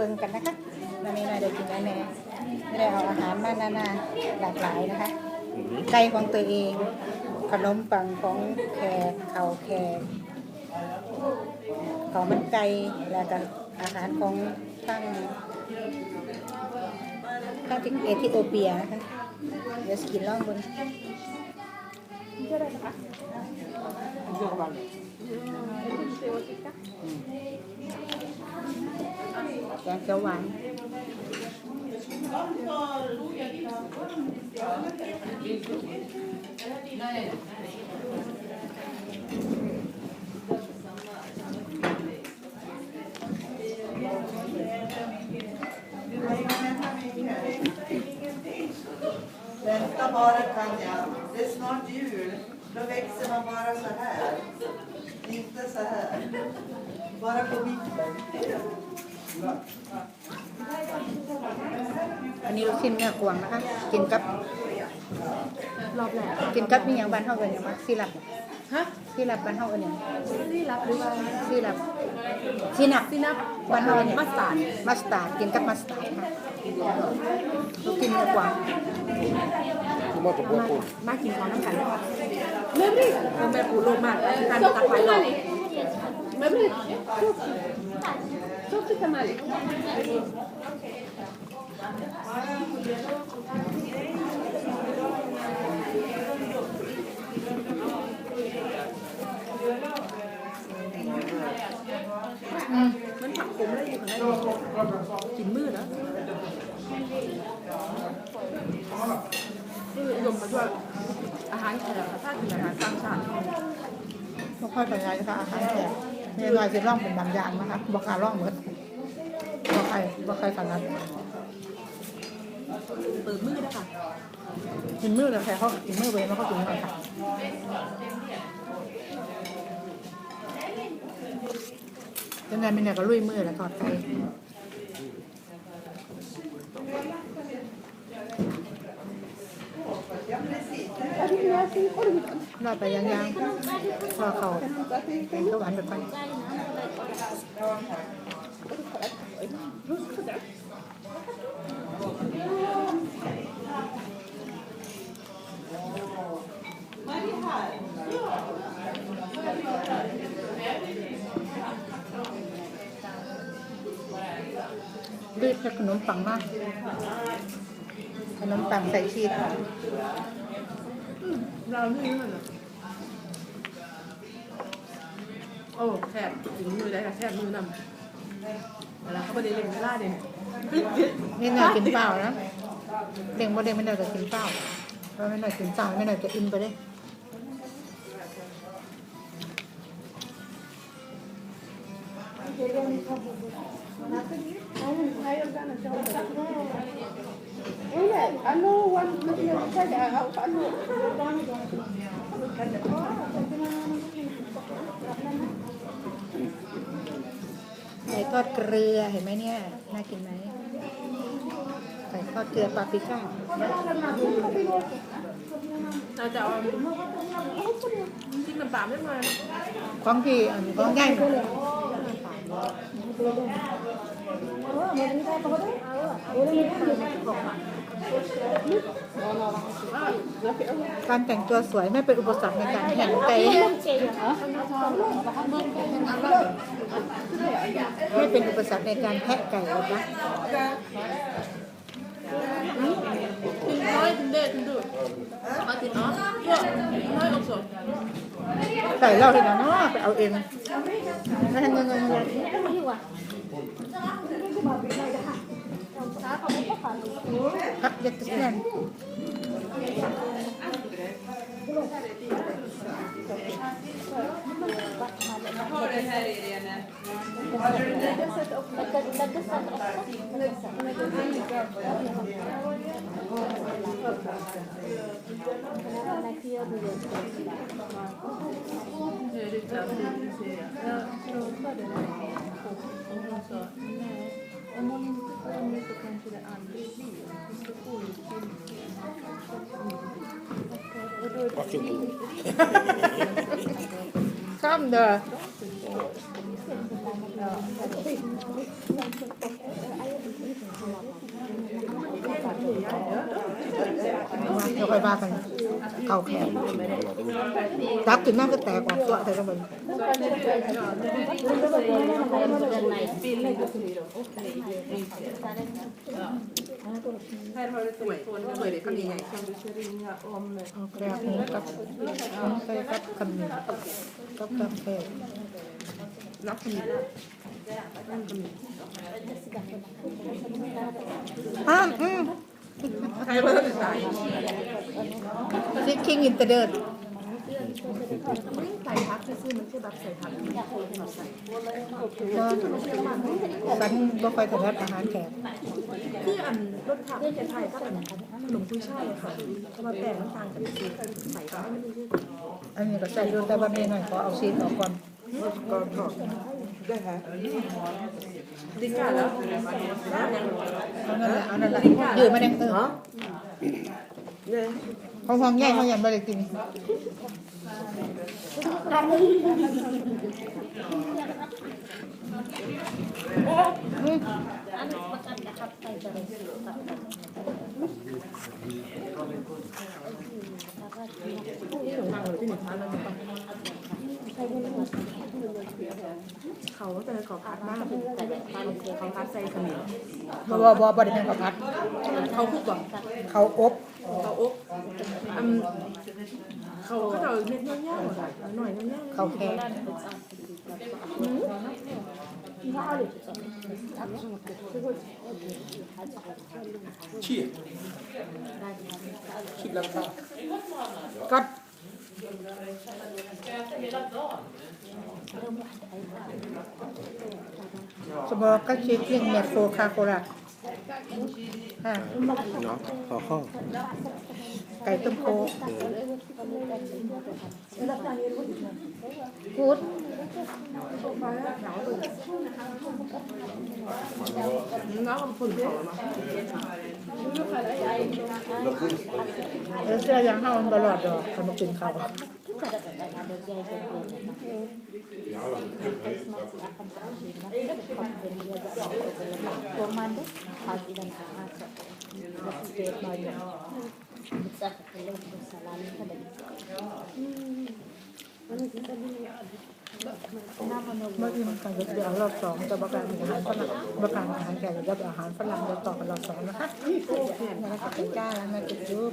เบิ่งกันนะคะวันนี้นายได้กินอะไรแน่ไม่ได้เอาอาหารมานานาหลากหลายนะคะไก่ของตัวเอง ขนมปังของแขกข้าวแขกข้าวมันไก่แล้วก็อาหารของทางทางที่เอธิโอเปียนะคะเดี๋ยวสกินลองเบนแกงเขียวหวาน Vänta bara Tanja, det är snart Vänta bara, Kanya. Det är snart jul. Då växer man bara så här. Inte så här. Bara på mitten. อันนี้ลูกชิ้นเนื้อกวางนะคะ กินกับ รอบแรกกินกับมีอย่างบ้านเฮากันอย่างว่าซีรับฮะซีรับบ้านเฮากันอย่างที่รับหรือว่าซีรับซีนับซินับบ้านเฮาเนี่ยมัสตาร์ดมัสตาร์ดกินกับมัสตาร์ดค่ะลูกชิ้นเนื้อกวางมามากินของน้ำกันนะคะเริ่มดิแม่ปูโลมากการตักไฟหลอกแม่ไม่ชอบที่ทำไมอืมมันผักขมเลยอยู่ข้างในกินมืดนะคืออุดมไปด้วยอาหารแขกถ้ากินอาหารต่างชาติบ่ค่อยเป็นไรนะคะอาหารแขก มีหน่อยสิร่องเป็นบางอย่างนะคะบ่กล้าร่องเหมดบ่ใครบ่ใครขนาดเปิดมืดนะคะกินมือเลยใครเขากินมือเว้ยแล้วก็กินหน่อยค่ะจังไดมันเนี่ยก็ลุยมือแล้วทอดไก่ รอดไปยังยังพอเขาเป็นก็หวานไปไปรีบให้ขนมปังมากขนมปังใส่ชีส เรานี่มันอะโอ้แทบถึงมือได้ค่ะแทบมือนำเวลาเขาไปเรียนเวลาเนี่ยนี่หน่อยกินเปล่านะเด็กโมเด็กไม่หน่อยก็กินเปล่าเพราะไม่หน่อยกินเปล่าไม่หน่อยจะอิ่มไปเลย ไก่ทอดเกลือเห็นไหมเนี่ย น่ากินไหมไก่ทอดเกลือปาปริก้าเราจะเอาจิ้มน้ำปลาไม่มาของพี่อันของง่าย การแต่งตัวสวยไม่เป็นอุปสรรคในการแข่งไก่ไม่เป็นอุปสรรคในการแพะไก่หรอกนะ ถึงน้อยถึงเด็ดถึงดุมาติเนาะเยอะน้อยอกสดใส่เหล้าที่ไหนเนาะไปเอาเองนั่นเงินเงินเงินครับยัดตะเกียนเดี๋ยวจะเอาไป เสียแล้วก็เดี๋ยวองศา Om man inte kommer så kanske det aldrig blir. Så får du till. Och då är det ซ้อม เดี๋วค่อยว่ากันเอาแขนตักถึงน้ำก็แตกออกตัวใส่ลงไปเอาแกลบกับใส่กับขนกับกาแฟ อ้าวอืมใครว่าจะใส่ซิคิงอินเตอร์เดินใส่พักซื่อมันคือแบบใส่พักก็ฉันบ่ค่อยถนัดอาหารแขกคืออันรสผักจะไทยก็อันขนมกุ้ยช่ายค่ะทำไมแป้งมันต่างกันใส่ก็ไม่รู้อันนี้ก็ใส่ดูแต่ว่าเมหน่อยขอเอาซีนออกก่อน ก็ก็ได้ค่ะดิกาแล้วอานั่นแหละเอานั่นแหละยืดมาเนี่ยเออเนี่ยเขาห้องใหญ่เขายังไม่ได้กิน เขาแต่ขอพัดมากเขาพัดใส่ขมิ้นบ่บ่บ่บ่ได้เป็นข้าวผัด เขาคุกก่อเขาอบเขาอบอืมเขาก็จะเม็ดย่างๆหน่อยย่างเขาแขกก็ สมองก็ชีสเพียงเมโครคาโคราค่ะเนาะขอข้อไก่ต้มโคกพูดน้องคนเขามาแล้วเสื้อยังเข้ามันตลอดดอกเขามากินเขาว Komando has idan ka asa. Kasi ba yun? Sa kalong ko sa lalim ka dali. เมื่อกี้มันกันเดี๋ยวรอบสองจะประกาศอาหารฝรั่งประกาศอาหารแขกจะอาหารฝรั่งจะต่อกันรอบสองนะคะนี่นะคะเป็นจ้าแล้วนะจุ๊บ